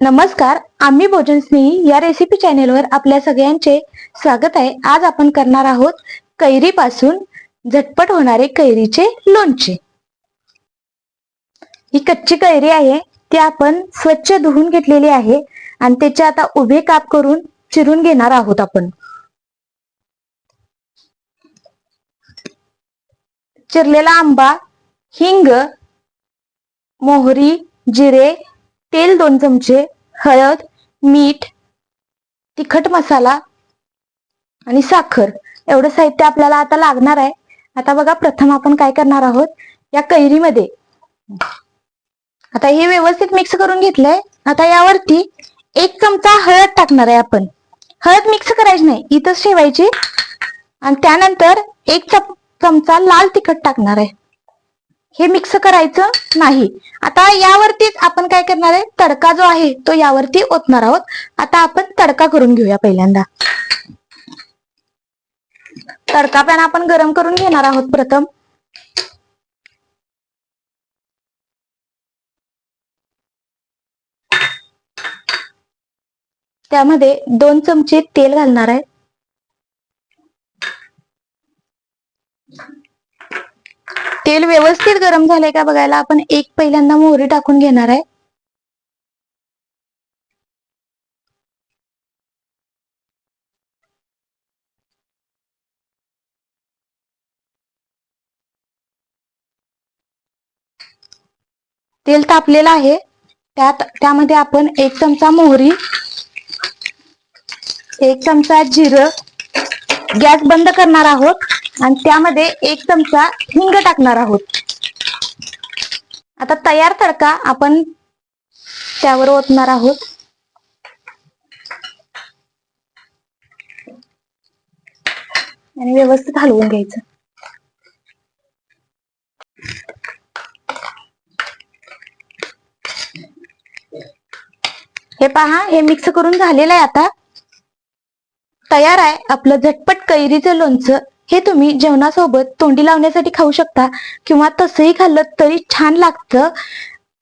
नमस्कार आम्ही भोजन स्नेही या रेसिपी चॅनेलवर आपल्या सगळ्यांचे स्वागत आहे. आज आपण करणार आहोत कैरीपासून झटपट होणारे कैरीचे लोणचे. ही कच्ची कैरी आहे ती आपण स्वच्छ धुवून घेतलेली आहे आणि त्याचे आता उभे काप करून चिरून घेणार आहोत आपण. चिरलेला आंबा हिंग मोहरी जिरे तेल दोन चमचे हळद मीठ तिखट मसाला आणि साखर. एवढं साहित्य आपल्याला आता लागणार आहे. आता बघा प्रथम आपण काय करणार आहोत? या कैरीमध्ये. आता हे व्यवस्थित मिक्स करून घेतलंय. आता यावरती एक चमचा हळद टाकणार आहे आपण. हळद मिक्स करायची नाही. इथंच ठेवायची. आणि त्यानंतर एक चमचा लाल तिखट टाकणार आहे. हे मिक्स करायचं नाही. आता यावरतीच आपण काय करणार आहे? तडका जो आहे तो यावरती ओतणार आहोत. आता आपण तडका करून घेऊया पहिल्यांदा. तडका पॅन आपण गरम करून घेणार आहोत प्रथम. त्यामध्ये दोन चमचे तेल घालणार आहे. तेल व्यवस्थित गरम झालंय का बघायला? आपण एक पहिल्यांदा मोहरी टाकून घेणार आहे. तेल तापलेलं आहे. त्यात त्यामध्ये आपण एक चमचा मोहरी एक चमचा जिरं. गॅस बंद करणार आहोत. आणि त्यामध्ये एक चमचा हिंग टाकणार आहोत. आता तयार तडका आपण त्यावर ओतणार आहोत. आणि व्यवस्थित हलवून घ्यायचं. हे पहा हे मिक्स करून झालेलं आहे आता. तयार आहे आपलं झटपट कैरीचं लोणचं. हे तुम्ही जेवणासोबत तोंडी लावण्यासाठी खाऊ शकता किंवा तसंही खाल्लं तरी छान लागतं.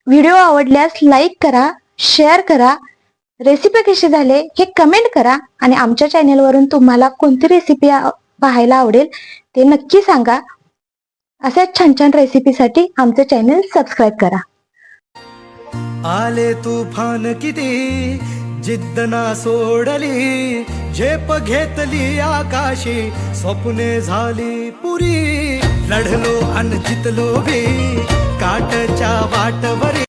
व्हिडिओ आवडल्यास लाईक करा शेअर करा. रेसिपी कशी झाले हे कमेंट करा आणि आमच्या चॅनेलवरून तुम्हाला कोणती रेसिपी पाहायला आवडेल ते नक्की सांगा. अशाच छान छान रेसिपीसाठी आमचं चॅनल सबस्क्राईब करा. आले तुफान किती? जिद्द ना सोडली झेप घेतली आकाशी स्वप्ने झाली पुरी. लढलो अन जितलो बी काटच्या वाटवरी